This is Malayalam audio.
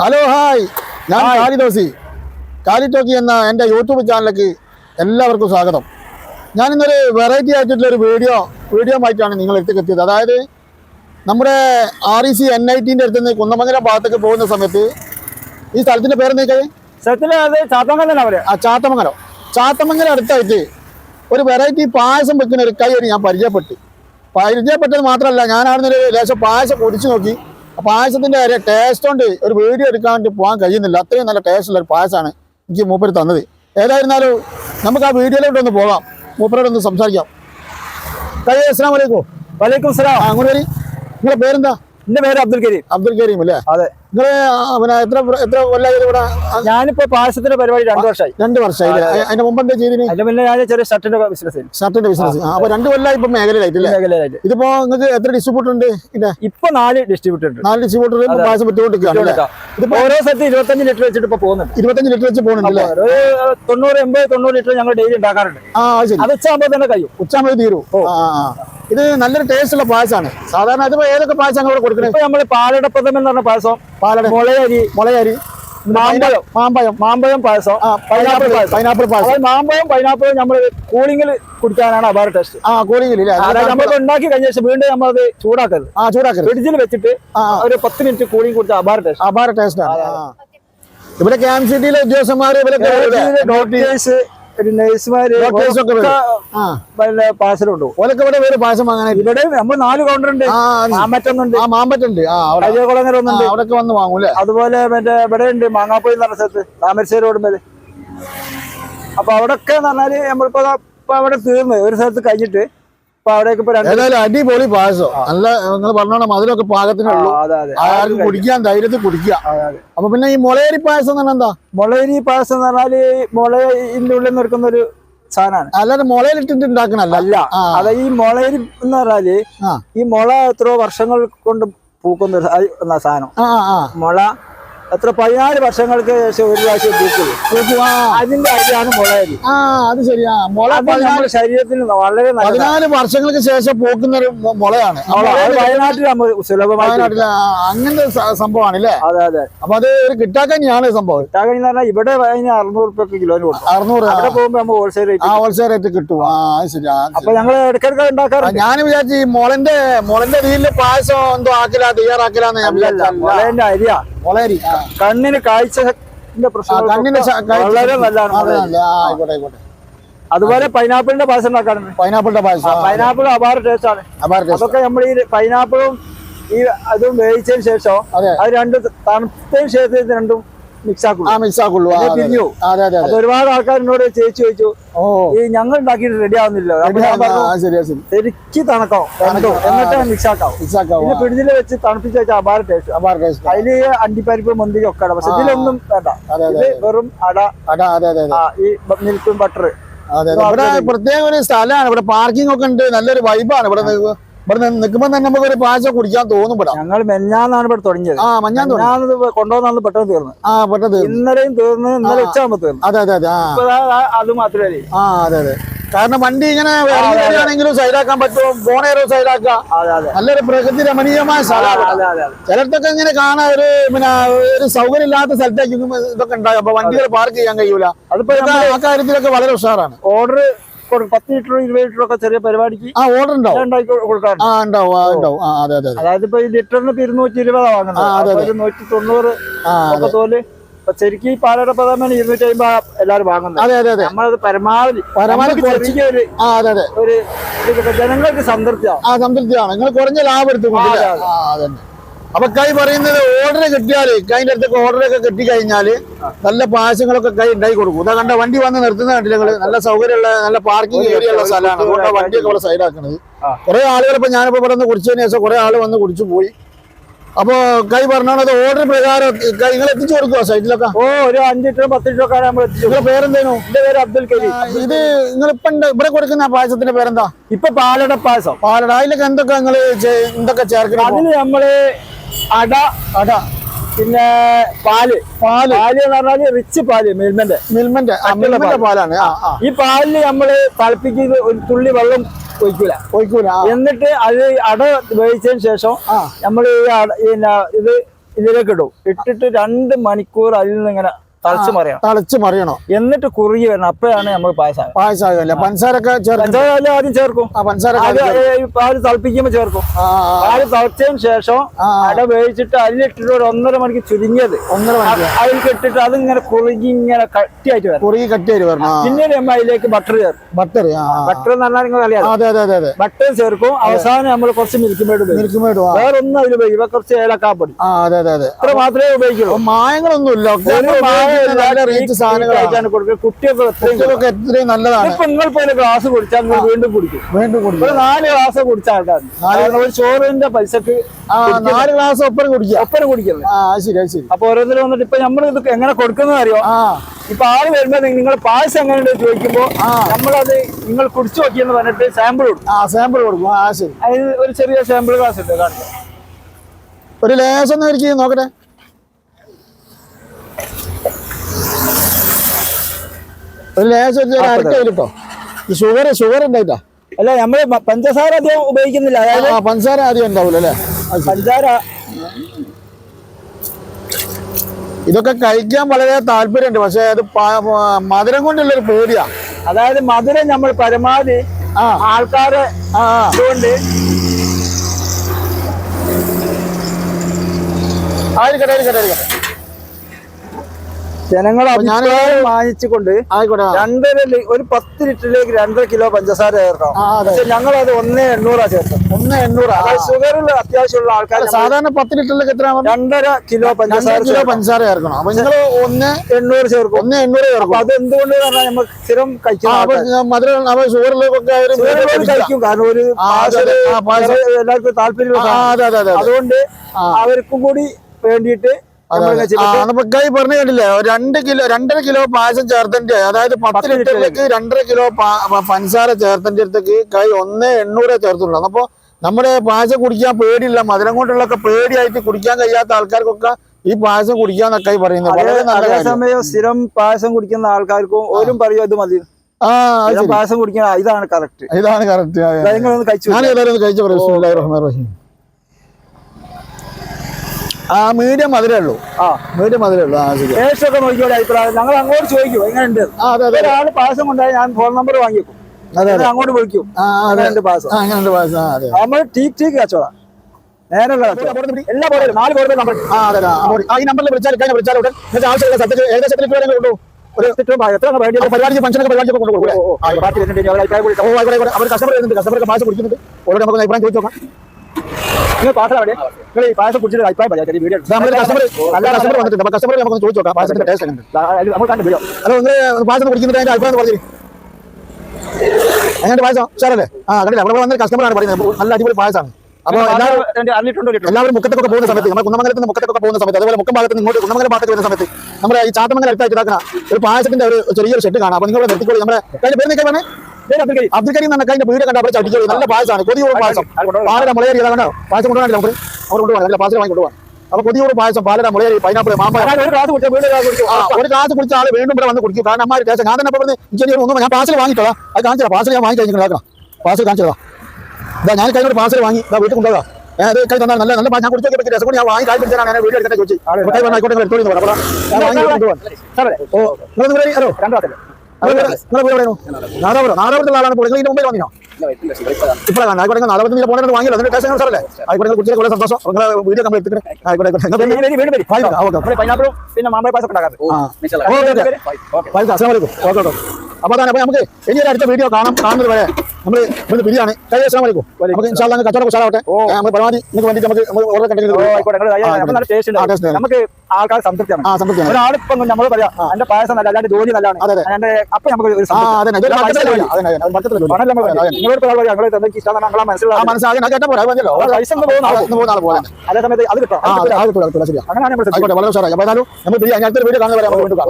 ഹലോ ഹായ് ഞാൻ കാലിദോസി കാലിറ്റോക്കി എന്ന എന്റെ യൂട്യൂബ് ചാനലിലേക്ക് എല്ലാവർക്കും സ്വാഗതം. ഞാൻ ഇന്നൊരു വെറൈറ്റി ആയിട്ടുള്ള ഒരു വീഡിയോ വീഡിയോ ആയിട്ടാണ് നിങ്ങൾ എടുത്തേക്ക് എത്തിയത്. അതായത് നമ്മുടെ R E C N I ടിന്റെ അടുത്ത് നിന്ന് കുന്നമംഗലം ഭാഗത്തേക്ക് പോകുന്ന സമയത്ത് ഈ സ്ഥലത്തിന്റെ പേര് തന്നെ പറയാം? ആ ചാത്തമംഗലം. ചാത്തമംഗലം അടുത്തായിട്ട് ഒരു വെറൈറ്റി പായസം വെക്കുന്ന ഒരു കൈ ഞാൻ പരിചയപ്പെട്ടു. പരിചയപ്പെട്ടത് മാത്രമല്ല ഞാൻ ഒരു ലേശം പായസം കുടിച്ചു നോക്കി. പായസത്തിന്റെ കാര്യം ടേസ്റ്റ് കൊണ്ട് ഒരു വീഡിയോ എടുക്കാൻ വേണ്ടി പോകാൻ കഴിയുന്നില്ല. അത്രയും നല്ല ടേസ്റ്റ് ഉള്ള ഒരു പായസമാണ് എനിക്ക് മൂപ്പര് തന്നത്. ഏതായിരുന്നാലും നമുക്ക് ആ വീഡിയോയിലോട്ട് ഒന്ന് പോകാം. മൂപ്പരോട് ഒന്ന് സംസാരിക്കാം. കൈ അസ്സാം വലൈക്കും വലൈക്കും സലാം. അങ്ങനെ നിങ്ങളുടെ പേരെന്താ? എന്റെ പേര് അബ്ദുൽ കരീം. അബ്ദുൽ കരീം അല്ലേ? അതെ. പിന്നെ എത്ര എത്ര ഇവിടെ? ഞാനിപ്പോ പായസത്തിന്റെ പരിപാടി രണ്ടു വർഷമായി രണ്ട് വർഷമായി? അതിന്റെ മുമ്പ് എന്താ ചെയ്തിന്? അതിന്റെ മുന്നേ ഞാൻ ചെറിയ ഷർട്ടിന്റെ ബിസിനസ് ഷർട്ടിന്റെ ബിസിനസ് അപ്പൊ രണ്ട് കൊല്ലം ഇപ്പൊ മേഖലയിലായിട്ടില്ലേ മേഖലയിലായിട്ട്. ഇതിപ്പോ നിങ്ങൾക്ക് എത്ര ഡിസ്ട്രിബ്യൂട്ടർ ഉണ്ട് ഇപ്പൊ നാല് ഡിസ്ട്രിബ്യൂട്ടർ ഉണ്ട്. നാല് ഡിസ്ട്രിബ്യൂട്ടർ പായസം വിട്ടുകൊണ്ടിരിക്കുകയാണ് ഇതിപ്പോ ഓരോ സ്ഥലത്ത് ഇരുപത്തഞ്ച് ലിറ്റർ വെച്ചിട്ട് ഇപ്പൊ പോകുന്നുണ്ട്. ഇരുപത്തഞ്ച് ലിറ്റർ വെച്ച് പോകുന്നുണ്ടല്ലേ ഒരു തൊണ്ണൂറ് എൺപത് തൊണ്ണൂറ് ലിറ്റർ ഞങ്ങൾ ഡെയിലി ഉണ്ടാക്കാറുണ്ട്. ആ ശരി. അത് വെച്ചാകുമ്പോൾ തന്നെ കഴിയും. ഉച്ചാമ്പതി തീരൂ. ഇത് നല്ലൊരു ടേസ്റ്റ് ഉള്ള പായസമാണ്. സാധാരണ ഇതിപ്പോ ഏതൊക്കെ പായസം ഇവിടെ കൊടുക്കണേ ഇപ്പൊ നമ്മൾ പാലടപ്രഥമൻ എന്ന് പറഞ്ഞ പായസം പാലട. മുളയരി മുളയരി. മാമ്പഴം. മാമ്പഴം മാമ്പഴം പായസം. പൈനാപ്പിൾ പൈനാപ്പിൾ പായസം. മാമ്പഴം പൈനാപ്പിൾ നമ്മൾ കൂളിങ്ങിൽ കുടിക്കാനാണ് അപാര ടെസ്റ്റ് ആ കൂളിംഗിൽ നമ്മൾ ഉണ്ടാക്കി കഴിഞ്ഞ ശേഷം വീണ്ടും നമ്മൾ അത് ചൂടാക്കരുത്. ആ ചൂടാക്കരുത്. ഫ്രിഡ്ജിൽ വെച്ചിട്ട്. ഒരു പത്ത് മിനിറ്റ് കൂളിംഗ് കുടിച്ചാൽ അപാര ടെസ്റ്റ് അപാര ടെസ്റ്റ്. ഇവിടെ ക്യാമ്പ് സിറ്റിയിലെ ഉദ്യോഗസ്ഥന്മാർ ഇവരൊക്കെ വരൂലേ? ഡോക്ടേഴ്സ് നഴ്സുമാര് പാസലുണ്ട് പാഴ്സലുണ്ട്. ഓലൊക്കെ ഇവിടെ വേറെ പായസം വാങ്ങാനായിട്ട്. ഇവിടെ നമ്മൾ നാല് കൗണ്ടർ ഉണ്ട്. ആ മാമറ്റുന്നുണ്ട്. ആ മാമ്പറ്റുണ്ട് ആ അവിടെ. അജയകുളങ്ങര ആ, ഒന്നുണ്ട് അവിടൊക്കെ വന്ന് വാങ്ങൂലേ അതുപോലെ മറ്റേ ഇവിടെ ഉണ്ട് മാങ്ങാപ്പൊയിൽ എന്ന് പറഞ്ഞ സ്ഥലത്ത് താമരശ്ശേരി ഓടുമ്പോൾ അപ്പൊ അവിടൊക്കെ എന്ന് പറഞ്ഞാൽ നമ്മളിപ്പോ അവിടെ തീർന്ന്. ഒരു സ്ഥലത്ത് കഴിഞ്ഞിട്ട് അടിപൊളി പായസം. നല്ല നിങ്ങൾ പറഞ്ഞോണം മധുരമൊക്കെ പാകത്തിനുള്ളൂ ആർക്കും കുടിക്കാൻ ധൈര്യത്തിൽ കുടിക്കുക. അപ്പൊ പിന്നെ ഈ മുളയരി പായസം എന്ന് പറഞ്ഞാൽ എന്താ? മുളയരി പായസം എന്ന് പറഞ്ഞാൽ മുളയിന്റെ ഉള്ളിൽ നിൽക്കുന്ന ഒരു സാധനമാണ്. അല്ലാതെ മുളയിലിട്ടിട്ട് ഉണ്ടാക്കണല്ല അല്ല അത ഈ മുളയരി എന്ന് പറഞ്ഞാൽ ഈ മുള എത്രയോ വർഷങ്ങൾ കൊണ്ട് പൂക്കുന്ന സാധനം. മുള എത്ര പതിനാല് വർഷങ്ങൾക്ക് ശേഷം ഒരു പ്രാവശ്യം പൂക്കും നോക്കൂ, അതിന്റെ അരിയാണ് മുളയരി ആ അത് ശരിയാ. മുള നമ്മുടെ ശരീരത്തിന് വളരെ പതിനാല് വർഷങ്ങൾക്ക് ശേഷം പൂക്കുന്ന ഒരു മുളയാണ്. വയനാട്ടിൽ നമ്മൾ സുലഭമായി അങ്ങനത്തെ സംഭവമാണ് അല്ലേ അതെ അതെ. അപ്പൊ അത് ഒരു കിട്ടാക്കന്നെയാണ് സംഭവം. കിട്ടാകണി എന്ന് പറഞ്ഞാൽ ഇവിടെ അതിന് അറുന്നൂറ് രൂപ കിലോന് കൊടുക്കും. അറുന്നൂറ് അവിടെ പോകുമ്പോ നമ്മൾ ഹോൾസെയിൽ റേറ്റ് ആ ഹോൾസെയിൽ റേറ്റ് കിട്ടും. ആ ശരി അപ്പൊ ഞങ്ങൾ ഇടയ്ക്കിടയ്ക്ക്. ഉണ്ടാക്കാറുണ്ട്. ഞാൻ വിചാരിച്ചു ഈ മുളന്റെ മുളന്റെ രീതിയിൽ പായസം എന്തോ ആക്കില്ല വിചാരിച്ചു മുളേന്റെ അരിയാ. ആ. കണ്ണിന് കാഴ്ച കണ്ണിന് വളരെ നല്ലതാണ് അതുപോലെ പൈനാപ്പിളിന്റെ പായസം ഉണ്ടാക്കാറുണ്ട്. പൈനാപ്പിളിന്റെ പായസം പൈനാപ്പിൾ അപാര ടേസ്റ്റ് ആണ്. അതൊക്കെ നമ്മൾ ഈ പൈനാപ്പിളും ഈ അതും വേവിച്ചതിന് ശേഷം അത്. രണ്ടും തണുത്തതിന് ശേഷം രണ്ടും മിക്സ് ആ മിക്സ് ആക്കുള്ളൂ ആ, ഇത് അതെ, പിരിഞ്ഞു. അതെ അതെ അപ്പൊ ഒരുപാട് ആൾക്കാർ എന്നോട് ചേച്ചി ചോദിച്ചു ഈ ഞങ്ങൾ ഉണ്ടാക്കിയിട്ട് റെഡി ആവുന്നില്ല. എനിക്ക് ശരിക്ക് തണുക്കാം എന്നിട്ട് മിക്സ് ആക്കാം മിക്സ് പിന്നെ ഫ്രിഡ്ജിൽ വെച്ച് തണുപ്പിച്ച് വെച്ചാൽ അപാര ടേസ്റ്റ് അപാര ടേസ്റ്റ് അതിൽ അണ്ടിപ്പരിപ്പ് മുന്തിരി ഒക്കെ പക്ഷെ ഇതിലൊന്നും വേണ്ട. ഇത് വെറും അട അട അതെ അതെ ഈ മിൽക്കും ബട്ടർ അതെ ഇവിടെ പ്രത്യേക ഒരു സ്ഥലമാണ്. ഇവിടെ പാർക്കിംഗ് ഒക്കെ ഉണ്ട്. നല്ലൊരു വൈബാണ് ഇവിടെ ഇവിടെ നിൽക്കുമ്പോ തന്നെ നമുക്ക് ഒരു കുടിക്കാൻ തോന്നും ഇവിടെ. ഞങ്ങൾ മെഞ്ഞാന്നാണ് ഇവിടെ തുടങ്ങിയത്. ആ മഞ്ഞാൻ തുടങ്ങിയത് ഞാനത് കൊണ്ടുവന്നു പെട്ടെന്ന് തീർന്നു ആ പെട്ടെന്ന് തീർന്നു. ഇന്നലെയും തീർന്ന് ഇന്നലെ ഉച്ചയാകുമ്പോ തീർന്നു. അതെ അതെ അതെ അത് മാത്രമേ ആ അതെ അതെ. കാരണം വണ്ടി ഇങ്ങനെ ആണെങ്കിലും സൈഡാക്കാൻ പറ്റുമോ ബോണേറോ സൈഡാക്കാം. നല്ലൊരു പ്രകൃതി രമണീയമായ സ്ഥലമാണ്. ചിലർക്കൊക്കെ ഇങ്ങനെ കാണാൻ ഒരു പിന്നെ ഒരു സൗകര്യം ഇല്ലാത്ത സ്ഥലത്തേക്ക് ഇതൊക്കെ ഉണ്ടാകും. അപ്പൊ വണ്ടികൾ പാർക്ക് ചെയ്യാൻ കഴിയൂല. അതിപ്പോ ആ കാര്യത്തിലൊക്കെ വളരെ ഉഷാറാണ്. ഓർഡർ പത്ത് ലിറ്റർ ഇരുപത് ലിറ്റർ ഒക്കെ ചെറിയ പരിപാടിക്ക് ആ ഓർഡർ ഉണ്ടാവും. ഞാൻ ഉണ്ടാക്കി കൊടുക്കാറുണ്ട്. ആ ഉണ്ടാവും ആ ഉണ്ടാവും. ആ അതെ അതെ അതെ. അതായത് ഇപ്പൊ ഈ ലിറ്ററിന് ഇപ്പൊ ഇരുന്നൂറ്റി ഇരുപതാ വാങ്ങുന്നത് ഒരു നൂറ്റി തൊണ്ണൂറ് ഒക്കെ തോൽ. ശരിക്കും ഈ പാലട പ്രധാന ഇരുന്നൂറ്റി അമ്പത് എല്ലാവരും വാങ്ങുന്നത്. അതെ അതെ അതെ. നമ്മളത് പരമാവധി പരമാവധി കുറച്ച്. ആ അതെ അതെ. ഒരു ജനങ്ങൾക്ക് സംതൃപ്തിയാണ് ആ സംതൃപ്തിയാണ് നിങ്ങൾ കുറഞ്ഞ ലാഭം എടുത്തു അതെ, അപ്പൊ കൈ പറയുന്നത് ഓർഡർ കിട്ടിയാൽ കൈന്റെ അടുത്തൊക്കെ ഓർഡർ ഒക്കെ കിട്ടി കഴിഞ്ഞാൽ നല്ല പാശങ്ങളൊക്കെ കൈ ഉണ്ടായി കൊടുക്കും. ഇതാ കണ്ട വണ്ടി വന്ന് നിർത്തുന്ന കണ്ടില്ല നിങ്ങൾ? നല്ല സൗകര്യമുള്ള നല്ല പാർക്കിംഗ് ഏരിയ ഉള്ള സ്ഥലമാണ്. അതുകൊണ്ടാണ് വണ്ടിയൊക്കെ ഇവിടെ സൈഡാക്കുന്നത്. കുറെ ആളുകൾ ഇപ്പൊ ഞാനിപ്പോ ഇവിടെ നിന്ന് കുടിച്ചതിന് ശേഷം കുറെ ആൾ വന്ന് കുടിച്ചു പോയി. അപ്പൊ കൈ പറഞ്ഞത് ഓർഡർ പ്രകാരം നിങ്ങൾ എത്തിച്ചു കൊടുക്കുവോ സൈറ്റിലൊക്കെ? ഓ ഒരു അഞ്ച് ലിറ്റർ പത്ത് ലിറ്റർ ഒക്കെ നമ്മൾ എത്തിച്ചു പേരെന്തേനു? എന്റെ പേര് അബ്ദുൽ കരീം. ഇത് നിങ്ങൾ ഇപ്പൊ ഇവിടെ കൊടുക്കുന്ന പായസത്തിന്റെ പേരെന്താ? ഇപ്പൊ പാലട പായസം. പാലട അതിലൊക്കെ എന്തൊക്കെ നിങ്ങൾ എന്തൊക്കെ ചേർക്കണം? അതിന് നമ്മൾ അട അട. പിന്നെ പാൽ. പാൽ. പാൽ എന്ന് പറഞ്ഞാൽ റിച്ച് പാൽ മിൽമന്റെ. മിൽമന്റെ മിൽമന്റെ പാലാണ് ഈ പാലിൽ നമ്മൾ തിളപ്പിക്കുന്നത് ഒരു തുള്ളി വെള്ളം ഒഴിക്കൂല. ഒഴിക്കൂല എന്നിട്ട് അത് അട വേവിച്ചതിന് ശേഷം നമ്മൾ ഈ ഇത് ഇതിലേക്ക് ഇടും. ഇട്ടിട്ട് രണ്ട് മണിക്കൂർ അതിൽ നിന്ന് ഇങ്ങനെ തളച്ച് മറിയണം. തളിച്ച് മറിയണോ. എന്നിട്ട് കുറുകി വരണം. അപ്പോഴാണ് നമ്മൾ പായസം പായസമാകല്ലേ പഞ്ചസാരൊക്കെ പഞ്ചസാര ആദ്യം ചേർക്കും. പഞ്ചസാര പാൽ തിളപ്പിക്കുമ്പോൾ ചേർക്കും. പാൽ തിളച്ചതിന് ശേഷം. അട വേവിച്ചിട്ട് അതിലിട്ടിട്ട് ഒരു ഒന്നര മണിക്ക് ചുരുങ്ങിയത്. ഒന്നര മണിക്ക്. അതിൽ കെട്ടിട്ട് അതിങ്ങനെ കുറുകി ഇങ്ങനെ കട്ടിയായിട്ട് വരും കുറുകി കട്ടിയായിട്ട് വരണം. പിന്നീട് നമ്മൾ അതിലേക്ക് ബട്ടർ ചേർക്കും. ബട്ടർ. ബട്ടർ എന്ന് പറഞ്ഞാൽ നിങ്ങൾ അറിയാം അതെ അതെ അതെ ബട്ടർ ചേർക്കും. അവസാനം നമ്മൾ കുറച്ച് മിൽക്ക് മേഡ് മിൽക്ക് മേഡും വേറെ ഒന്നും അതിൽ ഉപയോഗിക്കും കുറച്ച് ഏലക്കാപ്പൊടി. അതെ അതെ അതെ. ഇത്ര മാത്രമേ ഉപയോഗിക്കുള്ളൂ. മായങ്ങളൊന്നും മായങ്ങളൊന്നുമില്ല. സാധനങ്ങളാണ്. കൊടുക്കുക. കുട്ടികൾക്ക് എത്രയും നല്ലതാണ്. ഇപ്പൊ നിങ്ങൾ പോലെ ഗ്ലാസ് കുടിച്ചാൽ നിങ്ങൾ വീണ്ടും കുടിക്കും. വീണ്ടും കുടിക്കും. നാല് ഗ്ലാസ് കുടിച്ച ആൾക്കാരുണ്ട് നാല് ഒരു ചോറിന്റെ പൈസക്ക് നാല് ഗ്ലാസ് ഒപ്പം കുടിക്കുക. ഒപ്പന കുടിക്കുന്നത് ആ ശരി ശരി. അപ്പൊ ഓരോരുത്തരും വന്നിട്ട് ഇപ്പൊ നമ്മൾ ഇത് എങ്ങനെ കൊടുക്കുന്നത് അറിയോ? ഇപ്പൊ ആൾ വരുമ്പോ നിങ്ങൾ പായസം എങ്ങനെയുണ്ട് ചോദിക്കുമ്പോ നമ്മളത് നിങ്ങൾ കുടിച്ചു നോക്കിയെന്ന് പറഞ്ഞിട്ട് സാമ്പിൾ കൊടുക്കും. ആ സാമ്പിൾ കൊടുക്കും. ആ ശരി. അതിന് ഒരു ചെറിയ സാമ്പിൾ ഗ്ലാസ് ഉണ്ട് കാണിക്കാം. ഒരു ലേശം നോക്കട്ടെ. ഒരു ലേശം ഒരു അരക്കയിലിട്ടോ ഈ ഷുഗർ ഷുഗർ ഉണ്ടായിട്ടാ അല്ല നമ്മൾ പഞ്ചസാര അധികം ഉപയോഗിക്കുന്നില്ല. അതായത് പഞ്ചസാര അധികം ഉണ്ടാവില്ല അല്ലേ? പഞ്ചസാര ഇതൊക്കെ കഴിക്കാൻ വളരെ താല്പര്യമുണ്ട്. പക്ഷെ അത് മധുരം കൊണ്ടുള്ളൊരു പേടിയാ. അതായത് മധുരം നമ്മൾ പരമാവധി ആൾക്കാരെ. അതുകൊണ്ട് ആയിരിക്കട്ടെ ആയിരിക്കട്ടെ ആയിരിക്കട്ടെ ഞാൻ അഭിപ്രായം വാങ്ങിച്ചുകൊണ്ട് രണ്ടര ഒരു പത്ത് ലിറ്ററിലേക്ക് രണ്ടര കിലോ പഞ്ചസാര ചേർക്കണം. പക്ഷെ ഞങ്ങൾ അത് ഒന്നേ എണ്ണൂറാ ചേർത്തത്. ഒന്നേ എണ്ണൂറ്. അതായത് ഷുഗറിൽ അത്യാവശ്യമുള്ള ആൾക്കാർ സാധാരണ പത്ത് ലിറ്ററിലേക്ക് എത്ര? രണ്ടര കിലോ പഞ്ചസാര കിലോ പഞ്ചസാര ചേർക്കണം. അപ്പൊ ഞങ്ങൾ ഒന്ന് എണ്ണൂറ് ചേർക്കും. ഒന്ന് എണ്ണൂറ് ചേർക്കും. അത് എന്തുകൊണ്ട് പറഞ്ഞാൽ നമ്മൾ സ്ഥിരം ആൾക്കാർ മധുരം ഷുഗറിലേക്കൊക്കെ കഴിക്കും. കാരണം ഒരു എല്ലാവർക്കും താല്പര്യമുള്ള അതെ. അതുകൊണ്ട്. അവർക്കും കൂടി വേണ്ടിയിട്ട് കൈ പറഞ്ഞു കണ്ടില്ലേ രണ്ട് കിലോ രണ്ടര കിലോ പായസം ചേർത്തന്റെ അതായത് പത്ത് ലിറ്ററിലേക്ക് രണ്ടര കിലോ പഞ്ചസാര ചേർത്തന്റെ അടുത്തേക്ക് കൈ ഒന്ന് എണ്ണൂറേ ചേർത്തുള്ളൂ. അപ്പൊ നമ്മുടെ പായസം കുടിക്കാൻ പേടിയില്ല. മധുരം കൊണ്ടുള്ളൊക്കെ പേടിയായിട്ട് കുടിക്കാൻ കഴിയാത്ത ആൾക്കാർക്കൊക്കെ ഈ പായസം കുടിക്കാന്നൊക്കെ പറയുന്നത്. വളരെ നല്ല അതേസമയം സ്ഥിരം പായസം കുടിക്കുന്ന ആൾക്കാർക്കും ഓരും പറയും ഇത് മതി. അത് ശരി. പായസം കുടിക്കാൻ ഇതാണ് കറക്റ്റ്. ഇതാണ് കറക്റ്റ്. കഴിച്ചു കഴിച്ചു റഹീം. ആ മീഡിയം മധുരേ ഉള്ളൂ. ആ. മീഡിയം മധുരേ ഉള്ളൂ. ആ ശരി. ടേസ്റ്റ് ഒക്കെ നോക്കിയോടെ അഭിപ്രായം. ഞങ്ങൾ അങ്ങോട്ട് ചോദിക്കും എങ്ങനെയുണ്ട് ആ അതെ അതെ. ഒരാൾ പായസം കൊണ്ടായി ഞാൻ ഫോൺ നമ്പർ വാങ്ങിക്കും. അതെ അതെ. അങ്ങോട്ട് വിളിക്കും. ആ അതെ. രണ്ട് പായസം? ആ അങ്ങനെയുണ്ട് പായസം? ആ അതെ. നമ്മൾ ടീ ടീ കച്ചവടം. നേരെയുള്ള കച്ചവടം. എല്ലാ നാല് നമ്പർ ആ അതെ. ആ, ഈ നമ്പറിൽ വിളിച്ചാൽ കഴിഞ്ഞ വിളിച്ചാൽ ഉടൻ നിങ്ങൾക്ക് ആവശ്യമുള്ള സത്യത്തിൽ ഏകദേശം എത്ര രൂപ കൊണ്ടു ഒരു പരിപാടിക്ക് ഫംഗ്ഷനൊക്കെ പരിപാടി കൊണ്ടു കൊടുക്കും ഓ, ഓ, പാർട്ടി വരുന്നുണ്ട് ഞങ്ങൾ അഭിപ്രായം കൂടി ഓ ആയിക്കോട്ടെ ആയിക്കോട്ടെ. അവർ കസ്റ്റമർ വരുന്നുണ്ട്. കസ്റ്റമർക്ക് പായസം കുടിക്കുന്നുണ്ട്. ഓരോട് നമുക്ക് അഭിപ്രായം ചോദിച്ചു നോക്കാം. നിങ്ങൾ പാർസൽ അവിടെ. നിങ്ങൾ ഈ പായസം കുടിച്ചിട്ട് അഭിപ്രായം പറയാം. ചെറിയ വീഡിയോ നമ്മൾ കസ്റ്റമർ നല്ല കസ്റ്റമർ വന്നിട്ടുണ്ട്. അപ്പൊ കസ്റ്റമർ നമുക്ക് ചോദിച്ചു നോക്കാം. പായസത്തിന്റെ ടേസ്റ്റ് എങ്ങനെ നമ്മൾ കണ്ടു വീഡിയോ ഹലോ നിങ്ങൾ പായസം കുടിക്കുന്നതിന്റെ അതിന്റെ അഭിപ്രായം പറഞ്ഞു എങ്ങനെയുണ്ട് പായസം? സാറല്ലേ ആ കണ്ടില്ല? നമ്മൾ വന്ന കസ്റ്റമറാണ് പറയുന്നത്. നല്ല അടിപൊളി പായസമാണ് അപ്പോൾ എല്ലാവരും എല്ലാവരും മുക്കത്തൊക്കെ പോകുന്ന സമയത്ത് നമ്മൾ കുന്നമംഗലത്ത് നിന്ന് മുക്കത്തൊക്കെ പോകുന്ന സമയത്ത് അതുപോലെ മുക്കം ഭാഗത്ത് ഇങ്ങോട്ട് കുന്നമംഗലം ഭാഗത്ത് വരുന്ന സമയത്ത് നമ്മുടെ ഈ ചാത്തമംഗലം അടുത്തായിട്ട് ഇതാക്കുന്ന ഒരു പായസത്തിന്റെ ഒരു ചെറിയൊരു ഷെഡ് കാണാം. അപ്പൊ നിങ്ങൾ നിർത്തിക്കോളി. നമ്മുടെ പേര് നിൽക്കാൻ അബ്ദുൽ കരീം. എന്ന കഴിഞ്ഞ വീട് കണ്ട അവിടെ ചട്ടിക്കോളി നല്ല പായസമാണ് കൊതിയോട് പായസം. പാലട മുളയേരി കണ്ടോ? പായസം കൊണ്ടുപോകാൻ നമുക്ക്. അവർ കൊണ്ടുപോകാൻ നല്ല പായസം വാങ്ങി കൊണ്ടുപോകാൻ അപ്പൊ കൊതിയോട് പായസം പാലട മുളയേരി പൈനാപ്പിൾ മാമ്പഴം. ഒരു ഗ്ലാസ് കുടിച്ചാൽ വീട് കുടിച്ചു. ആ, ഒരു ഗ്ലാസ് കുടിച്ച ആൾ വീണ്ടും ഇവിടെ വന്ന് കുടിക്കും. കാരണം അമ്മ ടേസ്റ്റ്. ഞാൻ തന്നെ പറഞ്ഞ് ഇഞ്ചിനീയർ ഒന്നും ഞാൻ പാസൽ വാങ്ങിക്കോളാം അത് കാണിച്ചാൽ പാസൽ ഞാൻ വാങ്ങി കഴിഞ്ഞിട്ട് പാർസൽ കാണിച്ചതാ. ഇതാ ഞാൻ കഴിഞ്ഞ ഒരു പാർസൽ വാങ്ങി. ഇതാ വീട്ടിൽ കൊണ്ടുപോകാം. അത് കൈ തന്നാൽ നല്ല നല്ല ഞാൻ കുടിച്ചു നോക്കിയപ്പോൾ രസം കൊണ്ട് ഞാൻ വാങ്ങി കാര്യം പിടിച്ചാണ് ഞാൻ വീഡിയോ എടുക്കട്ടെ ചോദിച്ചു. കൈ വന്നാൽ ആയിക്കോട്ടെ എടുത്തോളി എന്ന് ഞാൻ വാങ്ങി കൊണ്ടുപോകാൻ ഓ നിങ്ങൾ ഹലോ. രണ്ടു എവിടെയാണോ നാദാപുരം നാദാപുരത്തുള്ള ആളാണ് നിങ്ങൾ ഇതിന്റെ മുമ്പിൽ വന്നിനോ? ഇപ്പോഴാണ് ആയിക്കോട്ടെ നാദാപുരത്ത് നിങ്ങൾ പോകണമെന്ന് വാങ്ങിയല്ലോ അതിന്റെ ടേസ്റ്റ് സാറല്ലേ? ആയിക്കോട്ടെ കുടിച്ചത് വളരെ സന്തോഷം. നിങ്ങൾ വീഡിയോ കമ്പനി എടുത്തിട്ട് ആയിക്കോട്ടെ. പൈനാപ്പിളും പിന്നെ മാമ്പഴ പായസം ഉണ്ടാകാറ് ആ ഓക്കെ ഓക്കെ. Okay okay. അപ്പോൾ അതാണ് അപ്പോൾ നമുക്ക് ഇനി ഒരു അടുത്ത വീഡിയോ കാണാം. കാണുന്നത് വരെ നമ്മൾ ഇവിടുന്ന് പിരിയാണ് കഴിഞ്ഞ അസ്സാം വലൈക്കും നമുക്ക് ഇൻഷാൽ കച്ചവട ഉഷാറാവട്ടെ. നമ്മൾ പരമാവധി നിങ്ങൾക്ക് വേണ്ടി നമുക്ക് ഓർഡർ കണ്ടെങ്കിൽ. നമുക്ക് ആൾക്കാർ സംതൃപ്തിയാണ്. ആ സംതൃപ്തിയാണ്. ഒരാളിപ്പം നമ്മൾ പറയാം എന്റെ പായസം നല്ല അല്ലാണ്ട് ജോലി നല്ലതാണ്. അതെ, അപ്പൊ നമുക്ക്. നിങ്ങളോട് പറയാൻ ഞങ്ങൾ തന്നെ ഇഷ്ടമാണ് ഞങ്ങളെ മനസ്സിലാവും മതിയല്ലോ. പൈസ പോകുന്ന പോലെ അതേ സമയത്ത് അത് കിട്ടും അങ്ങനെയാണ് നമ്മൾ വീഡിയോ കാണുന്നത്